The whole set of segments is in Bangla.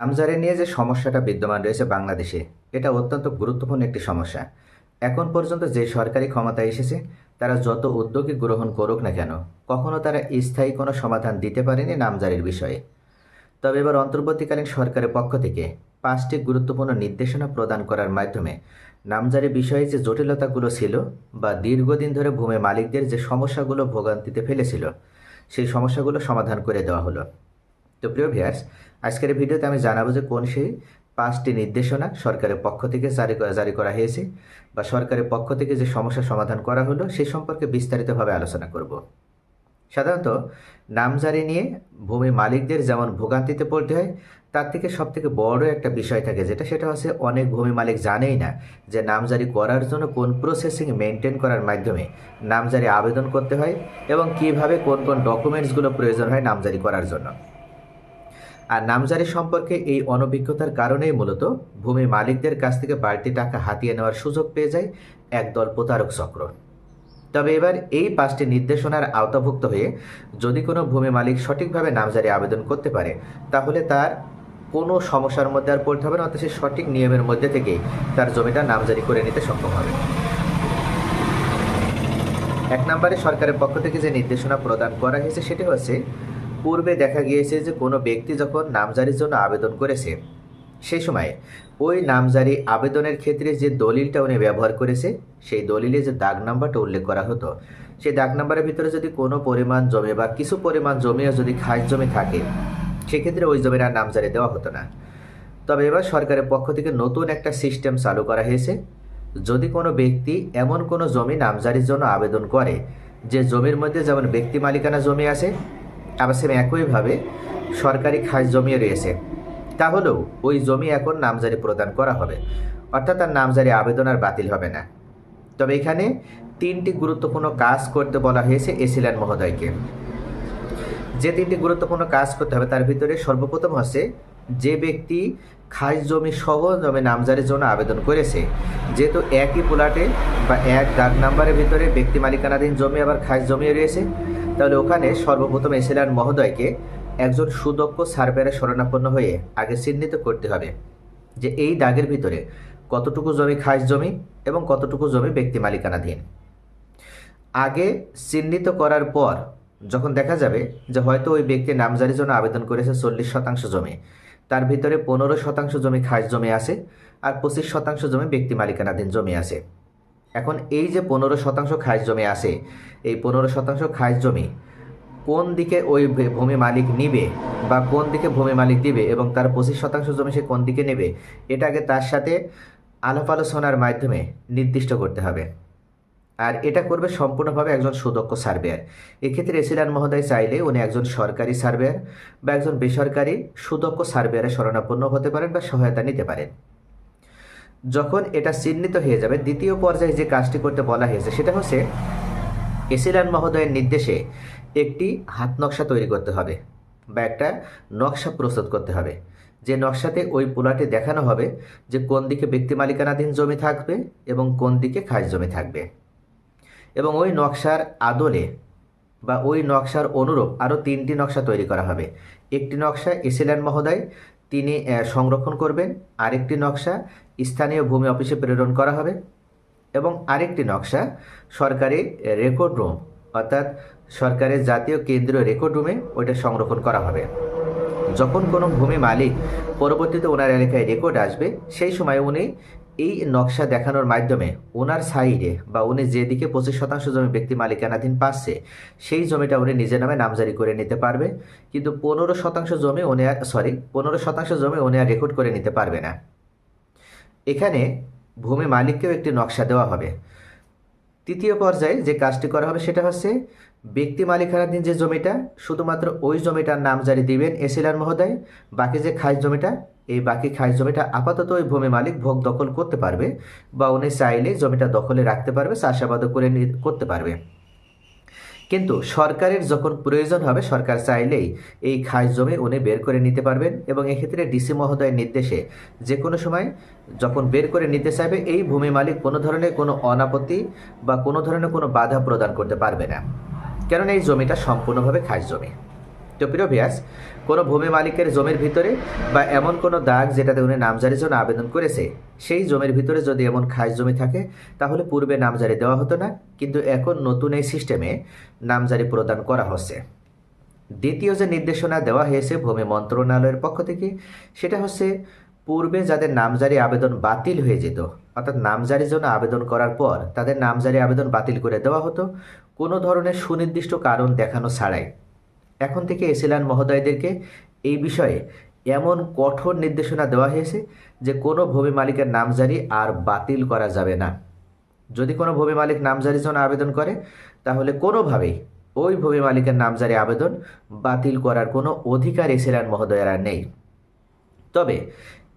নামজারি নিয়ে যে সমস্যাটা বিদ্যমান রয়েছে বাংলাদেশে, এটা অত্যন্ত গুরুত্বপূর্ণ একটি সমস্যা। এখন পর্যন্ত যে সরকারি ক্ষমতায় এসেছে, তারা যত উদ্যোগী গ্রহণ করুক না কেন, কখনো তারা স্থায়ী কোনো সমাধান দিতে পারেনি নামজারির বিষয়ে। তবে এবার অন্তর্বর্তীকালীন সরকারের পক্ষ থেকে পাঁচটি গুরুত্বপূর্ণ নির্দেশনা প্রদান করার মাধ্যমে নামজারি বিষয়ে যে জটিলতাগুলো ছিল বা দীর্ঘদিন ধরে ভূমি মালিকদের যে সমস্যাগুলো ভোগান্তিতে ফেলেছিল, সেই সমস্যাগুলো সমাধান করে দেওয়া হলো। তো প্রিয় ভিয়ার্স আজকের ভিডিওতে আমি জানাব যে কোন সেই পাঁচটি নির্দেশনা সরকারের পক্ষ থেকে জারি জারি করা হয়েছে বা সরকারের পক্ষ থেকে যে সমস্যা সমাধান করা হলো সে সম্পর্কে বিস্তারিতভাবে আলোচনা করব। সাধারণত নামজারি নিয়ে ভূমি মালিকদের যেমন ভোগান্তিতে পড়তে হয়, তার থেকে সব থেকে বড় একটা বিষয় থাকে যেটা, সেটা হচ্ছে অনেক ভূমি মালিক জানেই না যে নামজারি করার জন্য কোন প্রসেসিং মেনটেন করার মাধ্যমে নামজারি আবেদন করতে হয় এবং কীভাবে কোন কোন ডকুমেন্টসগুলো প্রয়োজন হয় নামজারি করার জন্য। আর নামজারি সম্পর্কে এই অনভিজ্ঞতার কারণেই মূলত ভূমি মালিকদের কাছ থেকে বাড়তি টাকা হাতিয়ে নেওয়ার সুযোগ পেয়ে যায় একদল প্রতারক চক্র। তবে এবার এই পাঁচটি নির্দেশনার আওতাভুক্ত হয়ে যদি কোনো ভূমি মালিক সঠিকভাবে নামজারি আবেদন করতে পারে, তাহলে তার কোনো সমস্যার মধ্যে আর পড়তে হবে না অথচ সঠিক নিয়মের মধ্যে থেকেই তার জমিটা নামজারি করে নিতে সক্ষম হবে। এক নম্বরে সরকারের পক্ষ থেকে যে নির্দেশনা প্রদান করা হয়েছে, সেটি হচ্ছে পূর্বে দেখা গিয়েছে যে কোনো ব্যক্তি যখন নামজারির জন্য আবেদন করেছে সেই সময় ওই নামজারি আবেদনের ক্ষেত্রে যে দলিলটা উনি ব্যবহার করেছে, সেই দলিলে যে দাগ নাম্বারটা উল্লেখ করা হতো, সেই দাগ নাম্বারের ভিতরে যদি কোনো পরিমাণ জমি বা কিছু পরিমাণ জমিও যদি খাস জমি থাকে, সেক্ষেত্রে ওই জমির আর নামজারি দেওয়া হতো না। তবে এবার সরকারের পক্ষ থেকে নতুন একটা সিস্টেম চালু করা হয়েছে। যদি কোনো ব্যক্তি এমন কোনো জমি নামজারির জন্য আবেদন করে, যে জমির মধ্যে যেমন ব্যক্তি মালিকানা জমি আছে আবার একইভাবে সরকারি খাস জমিও রয়েছে। তাহলেও ওই জমি এখন নামজারি প্রদান করা হবে। অর্থাৎ তার নামজারি আবেদন আর বাতিল হবে না। তবে এখানে তিনটি গুরুত্বপূর্ণ কাজ করতে বলা হয়েছে এসিল্যান্ড মহোদয়কে। যে তিনটি গুরুত্বপূর্ণ কাজ করতে হবে তার ভিতরে সর্বপ্রথম হচ্ছে যে ব্যক্তি খাস জমি সহ জমি নামজারির জন্য আবেদন করেছে, যেহেতু একই প্লাটে বা এক দাগ নাম্বারের ভিতরে ব্যক্তি মালিকানাধীন জমি আবার খাস জমিও রয়েছে তাহলে ওখানে সর্বপ্রথম এসিল্যান্ড মহোদয়কে একজন সুদক্ষ সার্ভেয়ারের শরণাপন্ন হয়ে আগে চিহ্নিত করতে হবে যে এই দাগের ভিতরে কতটুকু জমি খাস জমি এবং কতটুকু জমি ব্যক্তি মালিকানাধীন। আগে চিহ্নিত করার পর যখন দেখা যাবে যে হয়তো ওই ব্যক্তি নামজারির জন্য আবেদন করেছে চল্লিশ শতাংশ জমি, তার ভিতরে পনেরো শতাংশ জমি খাস জমি আছে আর পঁচিশ শতাংশ জমি ব্যক্তি মালিকানাধীন জমি আছে। এখন এই যে পনেরো শতাংশ খাস জমি আছে, এই পনেরো শতাংশ খাস জমি কোন দিকে ওই ভূমি মালিক নিবে বা কোন দিকে ভূমি মালিক দিবে এবং তার পঁচিশ শতাংশ জমি সে কোন দিকে নেবে এটাকে তার সাথে আলাপ আলোচনার মাধ্যমে নির্দিষ্ট করতে হবে। আর এটা করবে সম্পূর্ণভাবে একজন সুদক্ষ সার্ভেয়ার। এক্ষেত্রে এসিলান মহোদয় চাইলে উনি একজন সরকারি সার্ভেয়ার বা একজন বেসরকারি সুদক্ষ সার্ভেয়ারের শরণাপন্ন হতে পারেন বা সহায়তা নিতে পারেন। যখন এটা চিহ্নিত হয়ে যাবে, দ্বিতীয় পর্যায়ে যে কাজটি করতে বলা হয়েছে, সেটা হচ্ছে এসিলান মহোদয়ের নির্দেশে একটি হাত নকশা তৈরি করতে হবে বা একটা নকশা প্রস্তুত করতে হবে। যে নকশাতে ওই পোলাটি দেখানো হবে যে কোন দিকে ব্যক্তি মালিকানাধীন জমি থাকবে এবং কোন দিকে খাস জমি থাকবে। এবং ওই নকশার আদলে বা ওই নকশার অনুরূপ আরও তিনটি নকশা তৈরি করা হবে। একটি নকশা এসিল্যান্ড মহোদয় তিনি সংরক্ষণ করবেন। আরেকটি নকশা স্থানীয় ভূমি অফিসে প্রেরণ করা হবে। এবং আরেকটি নকশা সরকারি রেকর্ড রুম, অর্থাৎ সরকারের জাতীয় কেন্দ্রীয় রেকর্ড রুমে ওইটা সংরক্ষণ করা হবে। যখন কোনো ভূমি মালিক পরবর্তীতে ওনার এলাকায় রেকর্ড আসবে, সেই সময় উনি এই নকশা দেখানোর মাধ্যমে ওনার সাইডে বা উনি যেদিকে পঁচিশ শতাংশ জমি ব্যক্তি মালিকানাধীন পাচ্ছে, সেই জমিটা উনি নিজের নামে নামজারি করে নিতে পারবে। কিন্তু পনেরো শতাংশ জমি উনি আর সরি পনেরো শতাংশ জমি উনি আর রেকর্ড করে নিতে পারবে না। এখানে ভূমি মালিককেও একটি নকশা দেওয়া হবে। তৃতীয় পর্যায়ে যে কাজটি করা হবে সেটা হচ্ছে ব্যক্তি মালিকানাধীন যে জমিটা, শুধুমাত্র ওই জমিটার নাম জারি দিবেন এসিলার মহোদয়। বাকি যে খাস জমিটা, এই বাকি খাস জমিটা আপাতত ওই ভূমি মালিক ভোগ দখল করতে পারবে বা উনি চাইলে জমিটা দখলে রাখতে পারবে, চাষাবাদও করে করতে পারবে। কিন্তু সরকারের যখন প্রয়োজন হবে, সরকার চাইলেই এই খাস জমি উনি বের করে নিতে পারবেন এবং এক্ষেত্রে ডিসি মহোদয়ের নির্দেশে যে কোনো সময় যখন বের করে নিতে চাইবে, এই ভূমি মালিক কোনো ধরনের কোনো অনাপত্তি বা কোনো ধরনের কোনো বাধা প্রদান করতে পারবে না। কেননা এই জমিটা সম্পূর্ণভাবে খাস জমি। তো প্রিয় ভিয়াস কোনো ভূমি মালিকের জমির ভিতরে বা এমন কোনো দাগ যেটাতে উনি নামজারির জন্য আবেদন করেছে, সেই জমির ভিতরে যদি এমন খাস জমি থাকে, তাহলে পূর্বে নামজারি দেওয়া হতো না, কিন্তু এখন নতুন এই সিস্টেমে নামজারি প্রদান করা হচ্ছে। দ্বিতীয় যে নির্দেশনা দেওয়া হয়েছে ভূমি মন্ত্রণালয়ের পক্ষ থেকে, সেটা হচ্ছে পূর্বে যাদের নামজারি আবেদন বাতিল হয়ে যেত, অর্থাৎ নামজারির জন্য আবেদন করার পর তাদের নামজারি আবেদন বাতিল করে দেওয়া হতো, কোনো ধরনের সুনির্দিষ্ট কারণ দেখানো ছাড়াই। এখন থেকে এসিলান মহোদয়দেরকে এই বিষয়ে এমন কঠোর নির্দেশনা দেওয়া হয়েছে যে কোনো ভূমি মালিকের নামজারি আর বাতিল করা যাবে না। যদি কোনো ভূমি মালিক নামজারির জন্য আবেদন করে, তাহলে কোনোভাবেই ওই ভূমি মালিকের নামজারি আবেদন বাতিল করার কোনো অধিকার এসিলান মহোদয়েরা নেই। তবে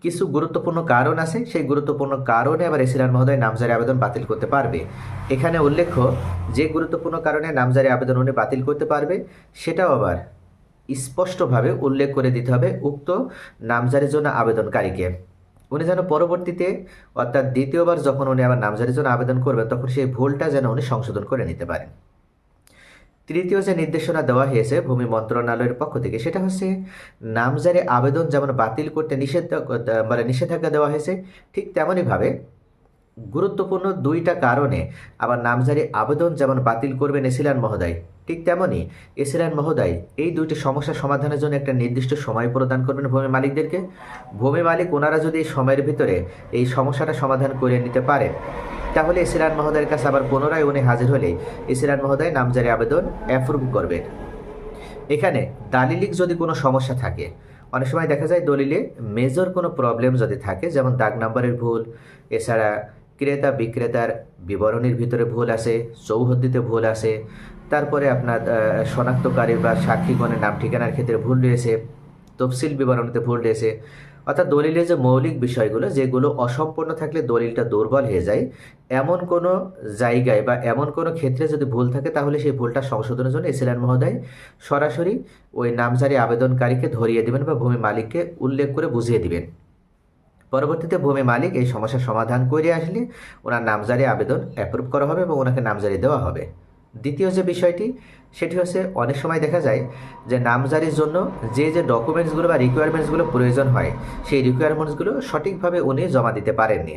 কিছু গুরুত্বপূর্ণ কারণ আছে, সেই গুরুত্বপূর্ণ কারণে আবার এসিলান মহোদয় নামজারি আবেদন বাতিল করতে পারবে। এখানে উল্লেখ্য, যে গুরুত্বপূর্ণ কারণে নামজারি আবেদন উনি বাতিল করতে পারবে, সেটাও আবার স্পষ্টভাবে উল্লেখ করে দিতে হবে উক্ত নামজারির জন্য আবেদনকারীকে। উনি যেন পরবর্তীতে, অর্থাৎ দ্বিতীয়বার যখন উনি আবার নামজারির জন্য আবেদন করবেন, তখন সেই ভুলটা যেন উনি সংশোধন করে নিতে পারেন। তৃতীয় যে নির্দেশনা দেওয়া হয়েছে ভূমি মন্ত্রণালয়ের পক্ষ থেকে, সেটা হচ্ছে নামজারি আবেদন যেমন বাতিল করতে নিষেধ মানে নিষেধাজ্ঞা দেওয়া হয়েছে, ঠিক তেমনইভাবে গুরুত্বপূর্ণ দুইটা কারণে আবার নামজারি আবেদন যেমন বাতিল করবেন এসিলান মহোদয়, ঠিক তেমনই এসিলান মহোদয় এই দুইটি সমস্যা সমাধানের জন্য একটা নির্দিষ্ট সময় প্রদান করবেন ভূমি মালিকদেরকে। ভূমি মালিক, ওনারা যদি এই সময়ের ভিতরে এই সমস্যাটা সমাধান করে নিতে পারেন তাহলে এসিলান মহোদয়ের কাছে আবার পুনরায় উনি হাজির হলে এসিলান মহোদয় নামজারি আবেদন অ্যাপ্রুভ করবেন। এখানে দালিলিক যদি কোনো সমস্যা থাকে, অনেক সময় দেখা যায় দলিলে মেজর কোনো প্রবলেম যদি থাকে, যেমন দাগ নাম্বারের ভুল, এছাড়া ক্রেতা বিক্রেতার বিবরণীর ভিতরে ভুল আছে, চৌহদ্দিতে ভুল আছে, তারপরে আপনার শনাক্তকারী বা সাক্ষীগণের নাম ঠিকানার ক্ষেত্রে ভুল রয়েছে, তফসিল বিবরণীতে ভুল রয়েছে অর্থাৎ দলিলের যে মৌলিক বিষয়গুলো, যেগুলো অসম্পূর্ণ থাকলে দলিলটা দুর্বল হয়ে যায়, এমন কোনো জায়গায় বা এমন কোনো ক্ষেত্রে যদি ভুল থাকে, তাহলে সেই ভুলটা সংশোধনের জন্য এসিলান মহোদয় সরাসরি ওই নামজারি আবেদনকারীকে ধরিয়ে দিবেন বা ভূমি মালিককে উল্লেখ করে বুঝিয়ে দিবেন। পরবর্তীতে ভূমি মালিক এই সমস্যার সমাধান করে আসলে ওনার নামজারি আবেদন অ্যাপ্রুভ করা হবে এবং ওনাকে নামজারি দেওয়া হবে। দ্বিতীয় যে বিষয়টি, সেটি হচ্ছে অনেক সময় দেখা যায় যে নামজারির জন্য যে যে ডকুমেন্টসগুলো বা রিকোয়ারমেন্টসগুলো প্রয়োজন হয়, সেই রিকোয়ারমেন্টসগুলো সঠিকভাবে উনি জমা দিতে পারেননি।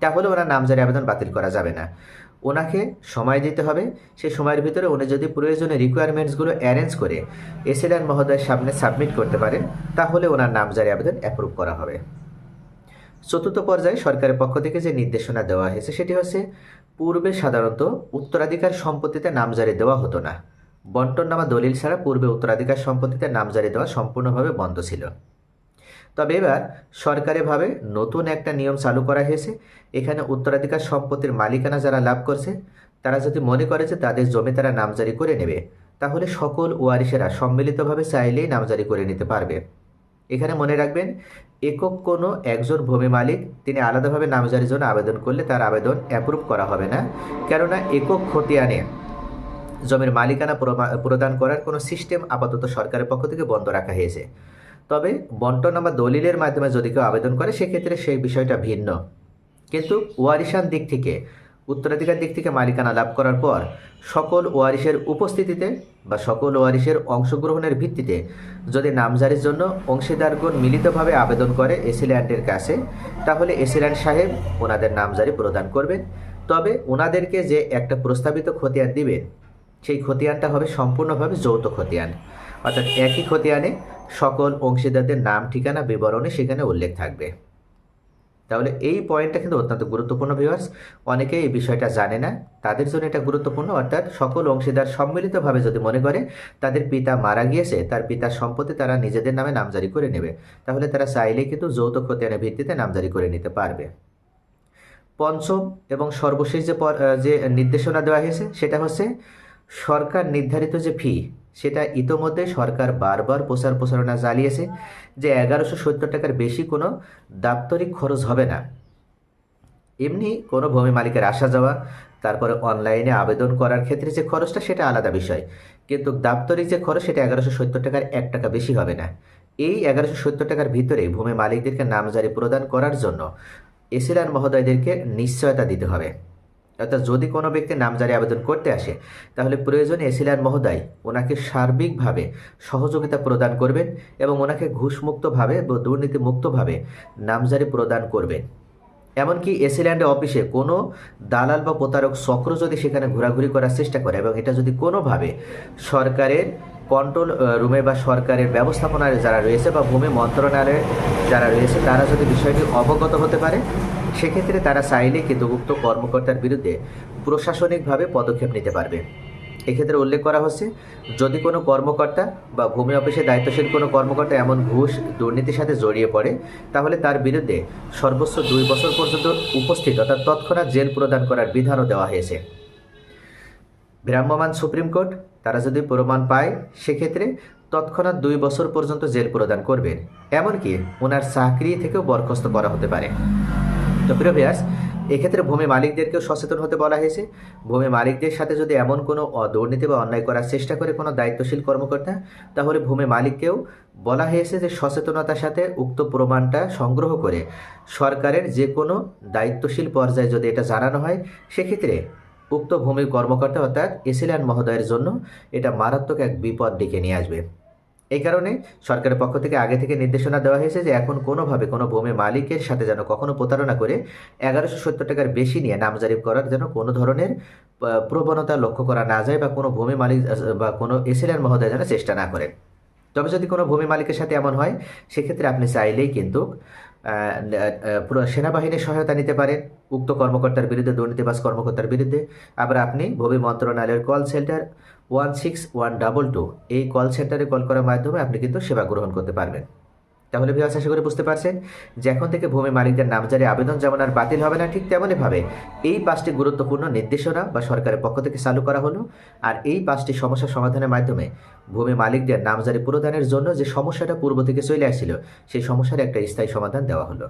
তাহলে ওনার নামজারি আবেদন বাতিল করা যাবে না। ওনাকে সময় দিতে হবে। সেই সময়ের ভিতরে উনি যদি প্রয়োজনে রিকোয়ারমেন্টসগুলো অ্যারেঞ্জ করে এসিলান মহোদয়ের সামনে সাবমিট করতে পারেন, তাহলে ওনার নামজারি আবেদন অ্যাপ্রুভ করা হবে। চতুর্থ পর্যায়ে সরকারের পক্ষ থেকে যে নির্দেশনা দেওয়া হয়েছে, সেটি হচ্ছে পূর্বে সাধারণত উত্তরাধিকার সম্পত্তিতে নামজারি দেওয়া হতো না। বন্টননামা দলিল ছাড়া পূর্বে উত্তরাধিকার সম্পত্তিতে নামজারি দেওয়া সম্পূর্ণভাবে বন্ধ ছিল। তবে এবার সরকারিভাবে নতুন একটা নিয়ম চালু করা হয়েছে। এখানে উত্তরাধিকার সম্পত্তির মালিকানা যারা লাভ করছে, তারা যদি মনে করে যে তাদের জমি তারা নামজারি করে নেবে, তাহলে সকল ওয়ারিশেরা সম্মিলিতভাবে চাইলেই নামজারি করে নিতে পারবে। এখানে মনে রাখবেন, একক কোনো একজন ভূমি মালিক, তিনি আলাদাভাবে নামজারির জন্য আবেদন করলে তার আবেদন অ্যাপ্রুভ করা হবে না। কেননা একক খতিয়ানে জমির মালিকানা প্রদান করার কোনো সিস্টেম আপাতত সরকারের পক্ষ থেকে বন্ধ রাখা হয়েছে। তবে বন্টন বা দলিলের মাধ্যমে যদি কেউ আবেদন করে, সেক্ষেত্রে সেই বিষয়টা ভিন্ন। কিন্তু ওয়ারিশান দিক থেকে, উত্তরাধিকার দিক থেকে মালিকানা লাভ করার পর, সকল ওয়ারিশের উপস্থিতিতে বা সকল ওয়ারিশের অংশগ্রহণের ভিত্তিতে যদি নামজারির জন্য অংশীদারগণ মিলিতভাবে আবেদন করে এসিল্যান্ডের কাছে, তাহলে এসিল্যান্ড সাহেব ওনাদের নামজারি প্রদান করবেন। তবে ওনাদেরকে যে একটা প্রস্তাবিত খতিয়ান দিবেন সেই খতিয়ানটা হবে সম্পূর্ণভাবে যৌথ খতিয়ান। অর্থাৎ একই খতিয়ানে সকল অংশীদারদের নাম, ঠিকানা, বিবরণে সেখানে উল্লেখ থাকবে। তাহলে এই পয়েন্টটা কিন্তু অত্যন্ত গুরুত্বপূর্ণ ভিউয়ার্স অনেকে এই বিষয়টা জানে না। তাদের জন্য এটা গুরুত্বপূর্ণ। অর্থাৎ সকল অংশীদার সম্মিলিতভাবে যদি মনে করে, তাদের পিতা মারা গিয়েছে, তার পিতার সম্পত্তি তারা নিজেদের নামে নামজারি করে নেবে। তাহলে তারা চাইলেই কিন্তু যৌথ খতিয়ানের ভিত্তিতে নামজারি করে নিতে পারবে। পঞ্চম এবং সর্বশেষ যে যে নির্দেশনা দেওয়া হয়েছে, সেটা হচ্ছে সরকার নির্ধারিত যে ফি সেটা ইতোমধ্যে সরকার বারবার প্রচার প্রচারণা চালিয়েছে যে এগারোশো সত্তর টাকার বেশি কোনো দাপ্তরিক খরচ হবে না। এমনি কোনো ভূমি মালিকের আসা যাওয়া, তারপরে অনলাইনে আবেদন করার ক্ষেত্রে যে খরচটা সেটা আলাদা বিষয়। কিন্তু দাপ্তরিক যে খরচ সেটা এগারোশো সত্তর টাকার এক টাকা বেশি হবে না। এই এগারোশো সত্তর টাকার ভিতরে ভূমি মালিকদেরকে নামজারি প্রদান করার জন্য এসিলার মহোদয়দেরকে নিশ্চয়তা দিতে হবে। অর্থাৎ যদি কোনো ব্যক্তি নামজারি আবেদন করতে আসে, তাহলে প্রয়োজনে এসিলার মহোদয় ওনাকে সার্বিকভাবে সহযোগিতা প্রদান করবেন এবং ওনাকে ঘুষমুক্তভাবে বা দুর্নীতিমুক্তভাবে নামজারি প্রদান করবেন। এমনকি এসিল্যান্ডে অফিসে কোনো দালাল বা প্রতারক চক্র যদি সেখানে ঘোরাঘুরি করার চেষ্টা করে এবং এটা যদি কোনোভাবে সরকারের কন্ট্রোল রুমে বা সরকারের ব্যবস্থাপনায় যারা রয়েছে বা ভূমি মন্ত্রণালয়ে যারা রয়েছে, তারা যদি বিষয়টি অবগত হতে পারে সেক্ষেত্রে তারা চাইলে কিন্তু উক্ত কর্মকর্তার বিরুদ্ধে প্রশাসনিকভাবে পদক্ষেপ নিতে পারবে। এক্ষেত্রে উল্লেখ করা হচ্ছে, যদি কোনো কর্মকর্তা বা ভূমি অফিসে দায়িত্বশীল কোনো কর্মকর্তা এমন ঘুষ, দুর্নীতির সাথে জড়িয়ে পড়ে, তাহলে তার বিরুদ্ধে সর্বোচ্চ দুই বছর পর্যন্ত উপস্থিত অর্থাৎ তৎক্ষণাৎ জেল প্রদান করার বিধানও দেওয়া হয়েছে। ভ্রাম্যমান সুপ্রিম কোর্ট, তারা যদি প্রমাণ পায়, সেক্ষেত্রে তৎক্ষণাৎ দুই বছর পর্যন্ত জেল প্রদান করবেন। এমনকি ওনার চাকরি থেকেও বরখাস্ত করা হতে পারে। তো ভিয়ার্স এক্ষেত্রে ভূমি মালিকদেরকেও সচেতন হতে বলা হয়েছে। ভূমি মালিকদের সাথে যদি এমন কোনো দুর্নীতি বা অন্যায় করার চেষ্টা করে কোনো দায়িত্বশীল কর্মকর্তা, তাহলে ভূমি মালিককেও বলা হয়েছে যে সচেতনতার সাথে উক্ত প্রমাণটা সংগ্রহ করে সরকারের যে কোনো দায়িত্বশীল পর্যায়ে যদি এটা জানানো হয়, সেক্ষেত্রে উক্ত ভূমি কর্মকর্তা অর্থাৎ এসিল্যান্ড মহোদয়ের জন্য এটা মারাত্মক এক বিপদ ডেকে নিয়ে আসবে। এই কারণে সরকারের পক্ষ থেকে আগে থেকে নির্দেশনা দেওয়া হয়েছে যে এখন কোনোভাবে কোনো ভূমি মালিকের সাথে যেন কখনো প্রতারণা করে এগারোশো সত্তর টাকার বেশি নিয়ে নামজারি করার যেন কোনো ধরনের প্রবণতা লক্ষ্য করা না যায় বা কোনো ভূমি মালিক বা কোনো এসিলিয়ান মহোদয় যেন চেষ্টা না করে তবে যদি কোনো ভূমি মালিকের সাথে এমন হয়, সেক্ষেত্রে আপনি চাইলেই কিন্তু সেনাবাহিনীর সহায়তা নিতে পারেন, উক্ত কর্মকর্তার বিরুদ্ধে দুর্নীতিবাস কর্মকর্তার বিরুদ্ধে। আবার আপনি ভূমি মন্ত্রণালয়ের call centre one six one double two এই কল সেন্টারে কল করার মাধ্যমে আপনি কিন্তু সেবা গ্রহণ করতে পারবেন। তাহলে ভিউয়ার্স আশা করে বুঝতে পারছেন যে এখন থেকে ভূমি মালিকদের নামজারি আবেদন যেমন আর বাতিল হবে না, ঠিক তেমনইভাবে এই পাঁচটি গুরুত্বপূর্ণ নির্দেশনা বা সরকারের পক্ষ থেকে চালু করা হলো আর এই পাঁচটি সমস্যা সমাধানের মাধ্যমে ভূমি মালিকদের নামজারি প্রদানের জন্য যে সমস্যাটা পূর্ব থেকে চলে আসছিল, সেই সমস্যার একটা স্থায়ী সমাধান দেওয়া হলো।